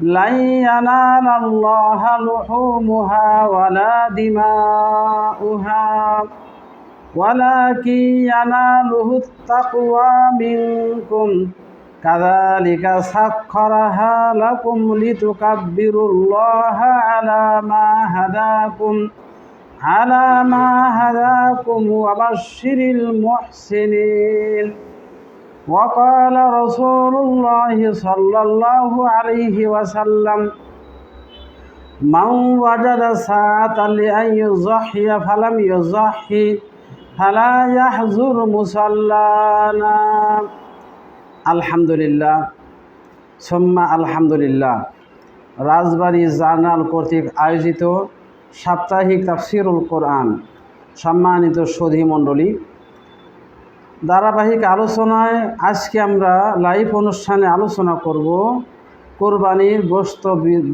لن ينال الله لحومها ولا دماؤها ولكن يناله التقوى منكم كذلك سخرها لكم لتكبروا الله على ما هداكم على ما هداكم وبشر المحسنين وقال رسول الله صلى الله عليه وسلم من وجد ساعة لأن يضحي فلم يضحي فلا يحزر مصلانا الحمد لله ثم الحمد لله রাজবাড়ি journal কর্তৃক আয়োজিত সাপ্তাহিক তাফসিরুল কোরআন সম্মানিত সধি মণ্ডলী ধারাবাহিক আলোচনায় আজকে আমরা লাইভ অনুষ্ঠানে আলোচনা করব কোরবানির গোস্ত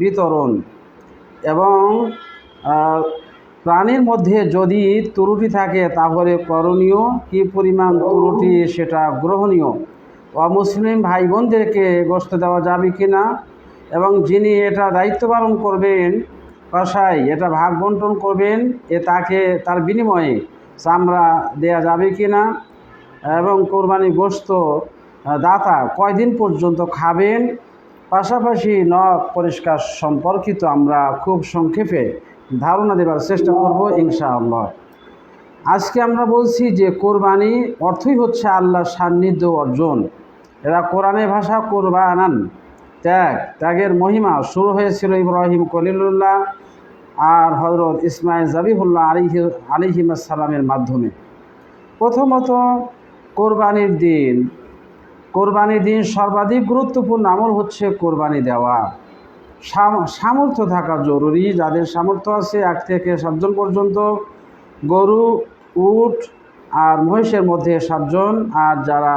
বিতরণ এবং প্রাণীর মধ্যে যদি ত্রুটি থাকে তাহলে করণীয়, কি পরিমাণ ত্রুটি সেটা গ্রহণীয়। অমুসলিম ভাই বোনদেরকে গোস্ত দেওয়া যাবে কি না এবং যিনি এটা দায়িত্ব পালন করবেন কষাই এটা ভাগ বন্টন করবেন, এ তাকে তার বিনিময়ে চামড়া দেয়া যাবে কি না এবং কোরবানি গোস্ত দাতা কয়দিন পর্যন্ত খাবেন? পাশাপাশি নখ পরিষ্কার সম্পর্কিত আমরা খুব সংক্ষেপে ধারণা দেবার চেষ্টা করব ইনশাআল্লাহ। আজকে আমরা বলছি যে কোরবানি অর্থই হচ্ছে আল্লাহর সান্নিধ্য অর্জন। এরা কোরআনের ভাষা কোরবানান, ত্যাগ, ত্যাগের মহিমা শুরু হয়েছিল ইব্রাহিম কলিলুল্লাহ আর হজরত ইসমাইল জাবিহুল্লাহ আলিহি আলিহিমাসালামের মাধ্যমে। প্রথমত কোরবানির দিন। কোরবানির দিন সর্বাধিক গুরুত্বপূর্ণ আমল হচ্ছে কোরবানি দেওয়া। সামর্থ্য থাকা জরুরি। যাদের সামর্থ্য আছে, এক থেকে সাতজন পর্যন্ত গরু, উট আর মহিষের মধ্যে সাতজন। আর যারা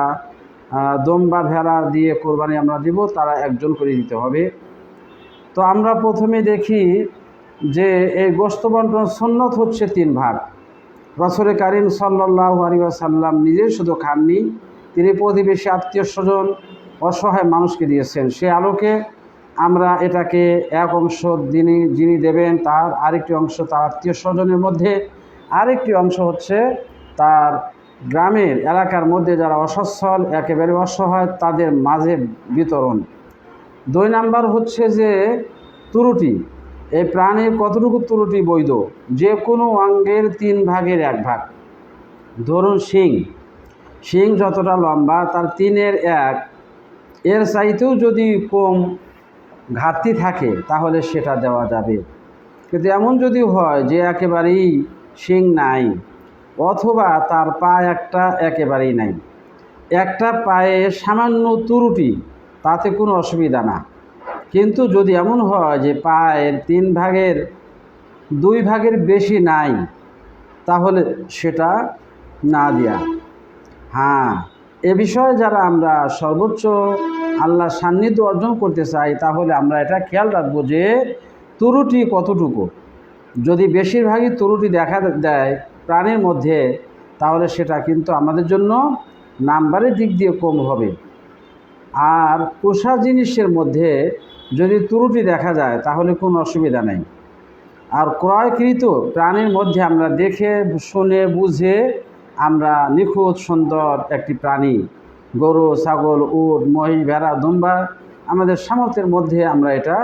দম বা ভেড়া দিয়ে কোরবানি আমরা দিব, তারা একজন করে দিতে হবে। তো আমরা প্রথমে দেখি যে এই গোস্ত বন্টন সন্ন্যত হচ্ছে তিন ভাগ। রসরে কারিম সাল্লাহ আলিয়াসাল্লাম নিজে শুধু খাননি, তিনি প্রতিবেশী আত্মীয় স্বজন অসহায় মানুষকে দিয়েছেন। সে আলোকে আমরা এটাকে এক অংশ যিনি যিনি দেবেন, তার আরেকটি অংশ তার আত্মীয় স্বজনের মধ্যে, আরেকটি অংশ হচ্ছে তার গ্রামের এলাকার মধ্যে যারা অসচ্ছল, একেবারে অসহায়, তাদের মাঝে বিতরণ। দুই নাম্বার হচ্ছে যে, ত্রুটি। এই প্রাণের কতটুকু ত্রুটি বৈধ? যে কোনো অঙ্গের তিন ভাগের এক ভাগ। ধরুন শিং। শিং যতটা লম্বা, তার তিনের এক। এর চাইতেও যদি কম ঘাটতি থাকে, তাহলে সেটা দেওয়া যাবে। কিন্তু এমন যদি হয় যে একেবারেই শিং নাই, অথবা তার পা একটা একেবারেই নাই, একটা পায়ে সামান্য ত্রুটি, তাতে কোনো অসুবিধা না। কিন্তু যদি এমন হয় যে পায়ের তিন ভাগের দুই ভাগের বেশি নাই, তাহলে সেটা না দেয়া। হ্যাঁ এ বিষয়ে যারা আমরা সর্বোচ্চ আল্লাহ সান্নিধ্য অর্জন করতে চাই, তাহলে আমরা এটা খেয়াল রাখব যে তরুটি কতটুকু। যদি বেশিরভাগই তরুটি দেখা দেয় প্রাণের মধ্যে, তাহলে সেটা কিন্তু আমাদের জন্য নাম্বারের দিক দিয়ে কম হবে। আর পোষা জিনিসের মধ্যে যদি ত্রুটি দেখা যায়, তাহলে কোনো অসুবিধা নেই আর ক্রয়কৃত প্রাণীর মধ্যে আমরা দেখে, শুনে, বুঝে আমরা নিখুঁত, সুন্দর একটি প্রাণী, গরু, ছাগল, উট মহিষ ভেড়া, দুম্বা, আমাদের সামর্থ্যের মধ্যে আমরা এটা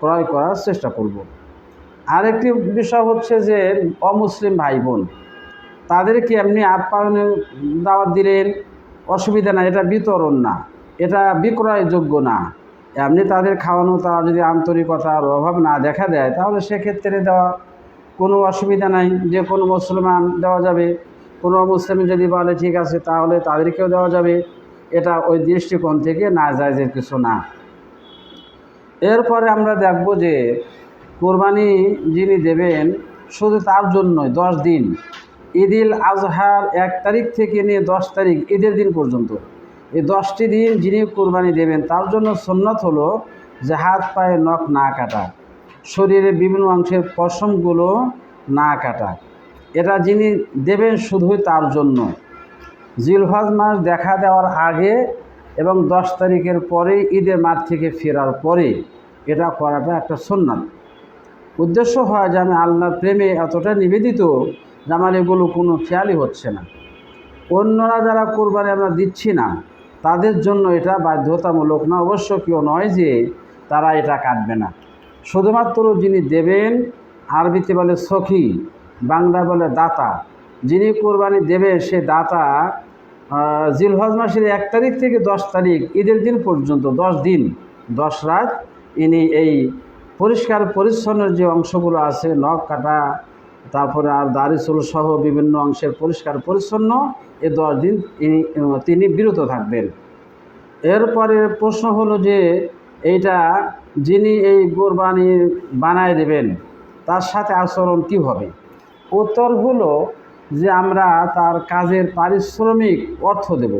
ক্রয় করার চেষ্টা করব। আরেকটি বিষয় হচ্ছে যে, অমুসলিম ভাই বোন তাদেরকে এমনি আপ্যায়নে দাওয়াত দিলেন, অসুবিধা না এটা বিতরণ না, এটা বিক্রয়যোগ্য না এমনি তাদের খাওয়ানো, তারা যদি আন্তরিকতার অভাব না দেখা দেয়, তাহলে সেক্ষেত্রে দেওয়া কোনো অসুবিধা নাই। যে কোনো মুসলমান দেওয়া যাবে। কোনো মুসলিম যদি বলে, ঠিক আছে, তাহলে তাদেরকেও দেওয়া যাবে। এটা ওই দৃষ্টিকোণ থেকে না যায় যে কিছু না। এরপরে আমরা দেখব যে কোরবানি যিনি দেবেন, শুধু তার জন্যই, দশ দিন। ঈদিল আজহার এক তারিখ থেকে নিয়ে দশ তারিখ, ঈদের দিন পর্যন্ত। এই দশটি দিন যিনি কোরবানি দেবেন, তার জন্য সন্ন্যত হলো যে হাত পায়ে নখ না কাটা শরীরের বিভিন্ন অংশের পশমগুলো না কাটা। এটা যিনি দেবেন শুধুই তার জন্য। জিলহজ মাস দেখা দেওয়ার আগে এবং দশ তারিখের পরে ঈদের মাঠ থেকে ফেরার পরে এটা করাটা একটা সন্ন্যাত উদ্দেশ্য হয় যে আমি আল্লাহর প্রেমে এতটা নিবেদিত যে আমার এগুলো কোনো খেয়ালই হচ্ছে না। অন্যরা যারা কোরবানি আমরা দিচ্ছি না তাদের জন্য এটা বাধ্যতামূলক না, অবশ্য কেউ নয় যে তারা এটা কাটবে না। শুধুমাত্র যিনি দেবেন, আরবিতে বলে সখী বাংলা বলে দাতা। যিনি কোরবানি দেবে সে দাতা জিলহজ মাসের এক তারিখ থেকে দশ তারিখ, ঈদের দিন পর্যন্ত, দশ দিন, দশ রাত ইনি এই পরিষ্কার পরিচ্ছন্নের যে অংশগুলো আছে, নখ কাটা, তারপরে আর দাড়িচুল সহ বিভিন্ন অংশের পরিষ্কার পরিচ্ছন্ন এই দশ দিন ইনি তিনি বিরত থাকবেন। এরপরে প্রশ্ন হলো যে, এইটা যিনি এই কোরবানি বানায় দেবেন, তার সাথে আচরণ কী হবে? উত্তর হলো যে, আমরা তার কাজের পারিশ্রমিক অর্থ দেব।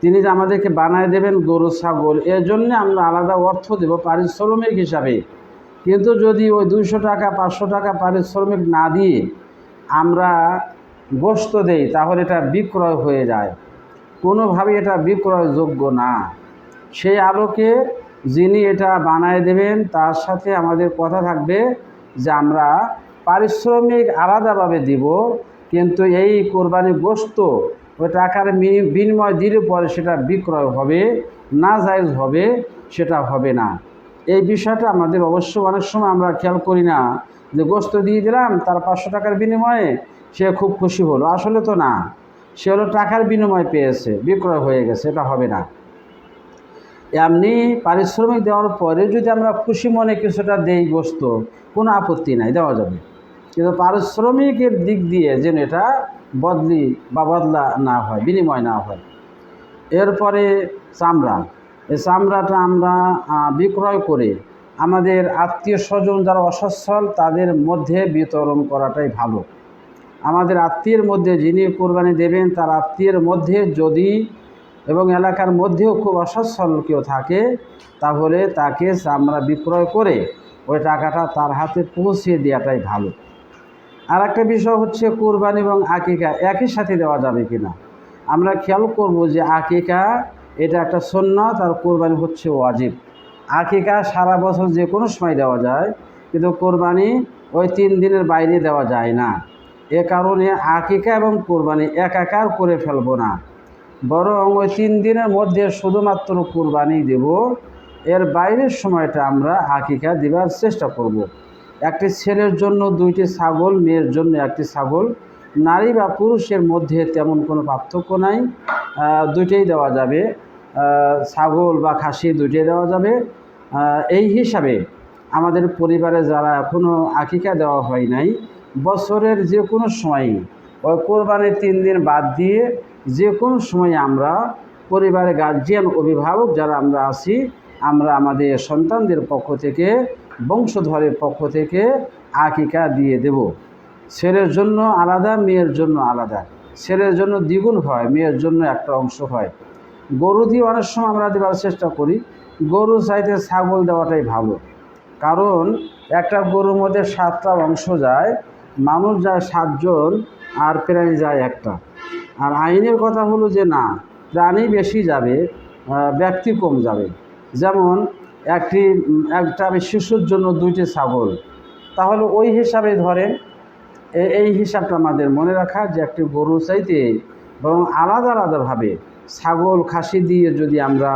তিনি যে আমাদেরকে বানায় দেবেন গরু, ছাগল এর জন্যে আমরা আলাদা অর্থ দেব পারিশ্রমিক হিসাবে। কিন্তু যদি ওই দুইশো টাকা, পাঁচশো টাকা পারিশ্রমিক না দিয়ে আমরা গোস্ত দেই, তাহলে এটা বিক্রয় হয়ে যায়। কোনোভাবে এটা বিক্রয়যোগ্য না। সেই আলোকে যিনি এটা বানায় দেবেন, তার সাথে আমাদের কথা থাকবে যে আমরা পারিশ্রমিক আলাদাভাবে দিব, কিন্তু এই কোরবানি গোস্ত ওই টাকার বিনিময় দিলে পরে সেটা বিক্রয় হবে, না জায়জ হবে, সেটা হবে না। এই বিষয়টা আমাদের অবশ্য অনেক সময় আমরা খেয়াল করি না, যে গোস্ত দিয়ে দিলাম, তার পাঁচশো টাকার বিনিময়ে সে খুব খুশি হলো। আসলে তো না, সে হলো টাকার বিনিময় পেয়েছে, বিক্রয় হয়ে গেছে, এটা হবে না। এমনি পারিশ্রমিক দেওয়ার পরে যদি আমরা খুশি মনে কিছুটা দেই গোস্ত কোনো আপত্তি নাই, দেওয়া যাবে। কিন্তু পারিশ্রমিকের দিক দিয়ে যেন এটা বদলি বা বদলা না হয়, বিনিময় না হয়। এরপরে চামড়া। এই চামড়াটা আমরা বিক্রয় করে আমাদের আত্মীয় স্বজন যারা অসচ্ছল, তাদের মধ্যে বিতরণ করাটাই ভালো। আমাদের আত্মীয়ের মধ্যে যিনি কোরবানি দেবেন, তার আত্মীয়ের মধ্যে যদি এবং এলাকার মধ্যেও খুব অসচ্ছল কেউ থাকে, তাহলে তাকে আমরা বিক্রয় করে ওই টাকাটা তার হাতে পৌঁছে দেওয়াটাই ভালো। আর একটা বিষয় হচ্ছে কোরবানি এবং আকিকা একই সাথে দেওয়া যাবে কি না আমরা খেয়াল করব যে আকিকা এটা একটা সন্ন্যত আর কোরবানি হচ্ছে ওয়াজিব। আকিকা সারা বছর যে কোনো সময় দেওয়া যায়, কিন্তু কোরবানি ওই তিন দিনের বাইরে দেওয়া যায় না। এ কারণে আকিকা এবং কোরবানি একাকার করে ফেলব না। বরং ওই তিন দিনের মধ্যে শুধুমাত্র কোরবানি দেব। এর বাইরের সময়টা আমরা আকিকা দেওয়ার চেষ্টা করব। একটি ছেলের জন্য দুইটি ছাগল, মেয়ের জন্য একটি ছাগল। নারী বা পুরুষের মধ্যে তেমন কোনো পার্থক্য নাই। দুইটাই দেওয়া যাবে। ছাগল বা খাসি দুইটাই দেওয়া যাবে। এই হিসাবে আমাদের পরিবারে যারা এখনও আকিকা দেওয়া হয় নাই, বছরের যে কোনো সময়ই ওই কোরবানির তিন দিন বাদ দিয়ে যে কোনো সময় আমরা পরিবারের গার্জিয়ান অভিভাবক যারা আমরা আছি, আমরা আমাদের সন্তানদের পক্ষ থেকে, বংশধরের পক্ষ থেকে আকিকা দিয়ে দেব। ছেলের জন্য আলাদা, মেয়ের জন্য আলাদা। ছেলের জন্য দ্বিগুণ হয়, মেয়ের জন্য একটা অংশ হয়। গরু দিয়ে অনেক সময় আমরা দেওয়ার চেষ্টা করি। গরু চাইতে ছাগল দেওয়াটাই ভালো। কারণ একটা গরুর মধ্যে সাতটা অংশ যায়, মানুষ যায় সাতজন আর প্রাণী যায় একটা। আর আইনের কথা হলো যে না, প্রাণী বেশি যাবে ব্যক্তি কম যাবে। যেমন একটি, একটা শিশুর জন্য দুইটি ছাগল। তাহলে ওই হিসাবে ধরেন এই হিসাবটা আমাদের মনে রাখা যে একটি গরু চাইতে বরং আলাদা আলাদাভাবে ছাগল, খাসি দিয়ে যদি আমরা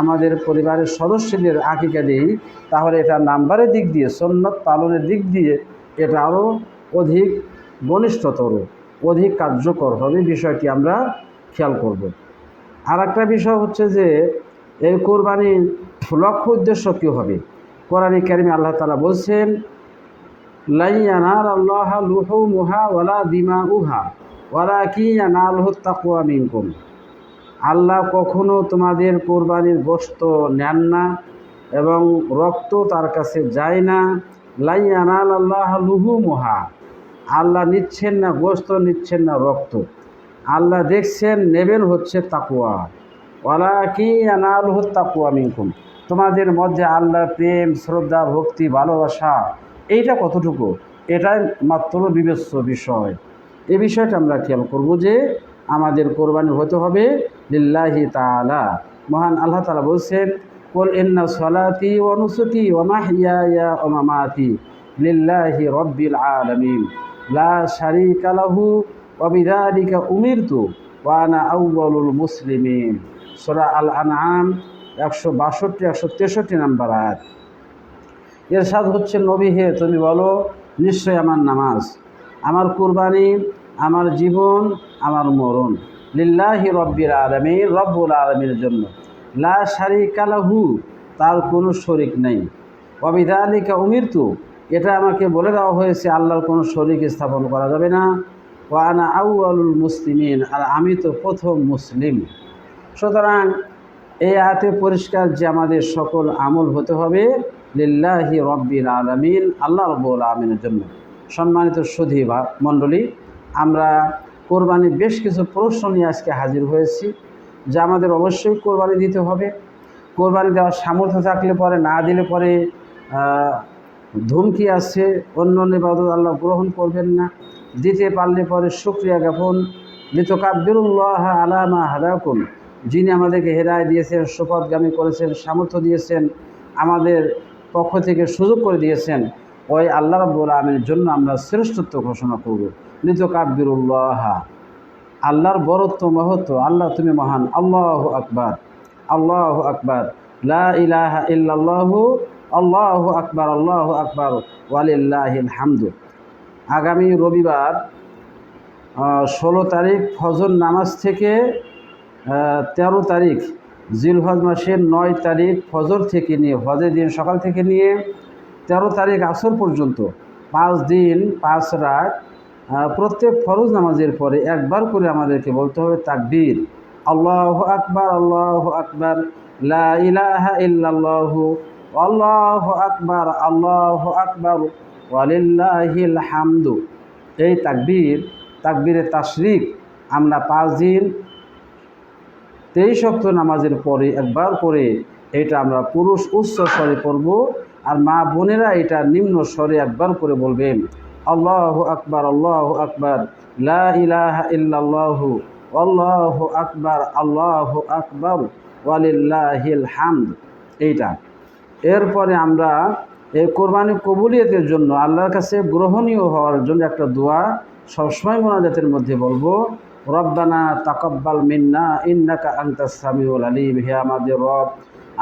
আমাদের পরিবারের সদস্যদের আকিকা দিই, তাহলে এটা নাম্বারের দিক দিয়ে সন্ন্যত পালনের দিক দিয়ে এটা আরও অধিক ঘনিষ্ঠতর অধিক কার্যকর হবে বিষয়টি আমরা খেয়াল করব। আর একটা বিষয় হচ্ছে যে, এই কোরবানির লক্ষ্য উদ্দেশ্য কী হবে? কোরআনী কারিমে আল্লাহ তালা বলছেন লাইয়ানার আল্লাহ লুহু মুহা ওয়ালা দিমা উহা ওয়ালা কি নালহ তাকুয়া মিনকুম। আল্লাহ কখনো তোমাদের কোরবানির গোস্ত নেন না এবং রক্ত তার কাছে যায় না। লাইয়ানাল আল্লাহ লুহু মোহা। আল্লাহ নিচ্ছেন না গোস্ত নিচ্ছেন না রক্ত। আল্লাহ দেখছেন নেবেন হচ্ছে তাকুয়া ওলা কি আনাল তাকুয়া মিনকুম। তোমাদের মধ্যে আল্লাহর প্রেম, শ্রদ্ধা, ভক্তি, ভালোবাসা, এইটা কতটুকু? এটাই মাত্র বিবেচ্য বিষয়। এ বিষয়টা আমরা খেয়াল করব যে আমাদের কোরবানি হতে হবে লিল্লাহি তালা মহান আল্লাহ তালা বলছেন, কুল ইন্না সলাতি ওয়া নুসুকি ওয়া মাহইয়ায়া ওয়া মামাতি লিল্লাহি রাব্বিল আলামিন। লা শারীকা লাহু ওয়া বিযালিকা উমিরতু ওয়া আনা মুসলিমিন। সূরা আল আনআম একশো বাষট্টি, একশো তেষট্টি নাম্বার আয়াত। এর সাথ হচ্ছে নবী হে, তুমি বলো নিশ্চয় আমার নামাজ, আমার কুরবানি আমার জীবন, আমার মরণ। লিল্লাহি রব্বির আলমী রব্বুল আলমীর জন্য। লা শারিকা লাহু, তার কোনো শরিক নেই। অবিধা আলিকা উমিরতু, এটা আমাকে বলে দেওয়া হয়েছে, আল্লাহর কোনো শরিক স্থাপন করা যাবে না। ওয়ানা আউ আলুল মুসলিমিন, আর আমি তো প্রথম মুসলিম। সুতরাং এই আয়াতে পরিষ্কার যে আমাদের সকল আমল হতে হবে, লিল্লাহি রব্বিল আলমিন, আল্লাহ রব্বুল আলমিনের জন্য। সম্মানিত সুধী মণ্ডলী আমরা কোরবানির বেশ কিছু প্রশ্ন নিয়ে আজকে হাজির হয়েছি, যা আমাদের অবশ্যই কোরবানি দিতে হবে। কোরবানি দেওয়ার সামর্থ্য থাকলে পরে, না দিলে পরে ধুমকি আছে, অন্য নিবাদত আল্লাহ গ্রহণ করবেন না। দিতে পারলে পরে শুক্রিয়া জ্ঞাপন। লিতকাব্বিরুল্লাহ আলামা হাদাকুম। যিনি আমাদেরকে হেদায় দিয়েছেন সুপথগামী করেছেন, সামর্থ্য দিয়েছেন, আমাদের পক্ষ থেকে সুযোগ করে দিয়েছেন, ওই আল্লাহ রাব্বুল আলমীর জন্য আমরা শ্রেষ্ঠত্ব ঘোষণা করব। লিতকাব্বিরুল্লাহ। আল্লাহর বরত্ব মহত্ব, আল্লাহ তুমি মহান। আল্লাহ আকবার আল্লাহ আকবার। লা ইলাহা আল্লাহ আকবার আল্লাহ আকবার। ওয়ালিল্লাহিল হামদু। আগামী রবিবার ষোলো তারিখ ফজর নামাজ থেকে তেরো তারিখ জিলহজ মাসের নয় তারিখ ফজর থেকে নিয়ে, হজের দিন সকাল থেকে নিয়ে, তেরো তারিখ আসর পর্যন্ত, পাঁচ দিন, পাঁচ রাত প্রত্যেক ফরজ নামাজের পরে একবার করে আমাদেরকে বলতে হবে তাকবীর। আল্লাহ আকবার আল্লাহ আকবার, লা ইলাহা ইল্লাল্লাহু, আল্লাহ আকবার আল্লাহ আকবার, ওয়ালিল্লাহিল হামদু। এই তাকবীর, তাকবীরে তাশরিক আমরা পাঁচ দিন, তেইশ অক্ত নামাজের পরে একবার করে এটা আমরা পুরুষ উচ্চ স্বরে পড়ব, আর মা বোনেরা এটা নিম্ন স্বরে একবার করে বলবেন। আল্লাহ আকবার আল্লাহ আকবার, লা ইলাহা ইল্লাল্লাহু, আল্লাহ আকবার আল্লাহ আকবার, ওয়ালিল্লাহিল হামদ। এইটা। এরপরে আমরা এই কোরবানি কবুলিয়তের জন্য আল্লাহর কাছে গ্রহণীয় হওয়ার জন্য একটা দোয়া সবসময় মোনাজাতের মধ্যে বলব, রব্বানা তাকাব্বাল মিন্না, ইন্নাকা আনতাস সামিউল আলিম, হে আমাদের রব,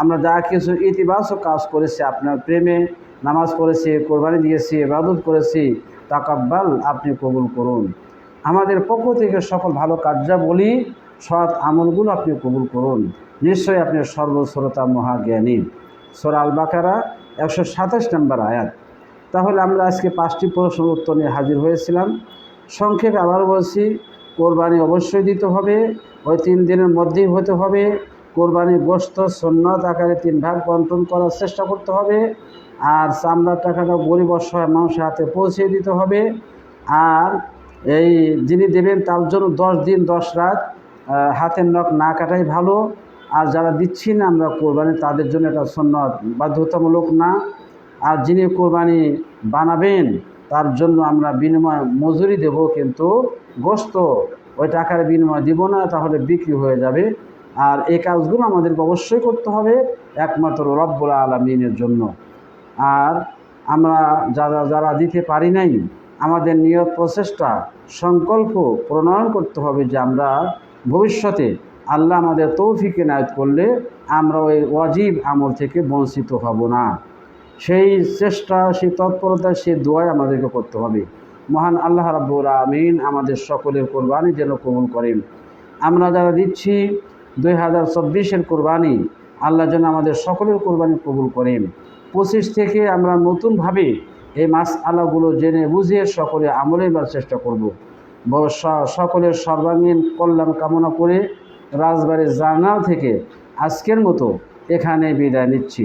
আমরা যা কিছু ইতিবাচক কাজ করেছি আপনার প্রেমে নামাজ পড়েছি, কোরবানি দিয়েছি, ইবাদত করেছি, তাকাব্বাল আপনি কবুল করুন। আমাদের পক্ষ থেকে সকল ভালো কার্যাবলী, সৎ আমলগুলো আপনি কবুল করুন। নিশ্চয়ই আপনি সর্বশ্রোতা মহাজ্ঞানী। সোরা আল বাকারা একশো সাতাশ নম্বর আয়াত। তাহলে আমরা আজকে পাঁচটি প্রশ্নের উত্তর নিয়ে হাজির হয়েছিলাম। সংক্ষেপে আবার বলছি, কোরবানি অবশ্যই দিতে হবে, ওই তিন দিনের মধ্যেই হতে হবে কোরবানি গোস্ত সন্ন্যত আকারে তিন ভাগ বন্টন করার চেষ্টা করতে হবে। আর চামড়ার টাকাটা গরিব অসহায় মানুষের হাতে পৌঁছে দিতে হবে। আর এই যিনি দেবেন তার জন্য দশ দিন, দশ রাত হাতের নখ না কাটাই ভালো। আর যারা দিচ্ছি না আমরা কোরবানি, তাদের জন্য এটা সন্ন্যত বাধ্যতামূলক না। আর যিনি কোরবানি বানাবেন, তার জন্য আমরা বিনিময় মজুরি দেব, কিন্তু গোস্ত ওই টাকার বিনিময় দিব না, তাহলে বিক্রি হয়ে যাবে। আর এই কাজগুলো আমাদেরকে অবশ্যই করতে হবে একমাত্র রব্বুল আলমিনের জন্য। আর আমরা যারা যারা দিতে পারি নাই, আমাদের নিয়ত, প্রচেষ্টা, সংকল্প প্রণয়ন করতে হবে যে আমরা ভবিষ্যতে আল্লাহ আমাদের তৌফিকে নায়ত করলে আমরা ওই ওয়াজিব আমল থেকে বঞ্চিত হব না। সেই চেষ্টা, সেই তৎপরতা, সেই দোয়াই আমাদেরকে করতে হবে। মহান আল্লাহ রাব্বুল আমিন আমাদের সকলের কোরবানি যেন কবুল করেন। আমরা যারা দিচ্ছি দুই হাজার চব্বিশের কোরবানি আল্লাহ যেন আমাদের সকলের কোরবানি কবুল করেন। পঁচিশ থেকে আমরা নতুনভাবে এই মাস আলাগুলো জেনে বুঝিয়ে সকলে আমলে নেওয়ার চেষ্টা করব। সকলের সর্বাঙ্গীন কল্যাণ কামনা করে রাজবাড়ির জার্নাল থেকে আজকের মতো এখানে বিদায় নিচ্ছি।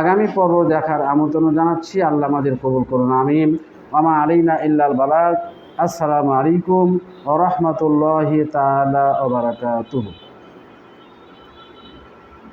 আগামী পর্ব দেখার আমন্ত্রণ জানাচ্ছি। আল্লাহ আমাদের কবুল করুন, আমিন। মামা আলিনা ইল্লাল বালাক আসসালামু আলাইকুম ও রহমতুল্লাহি তালা ওবরাকাতুহু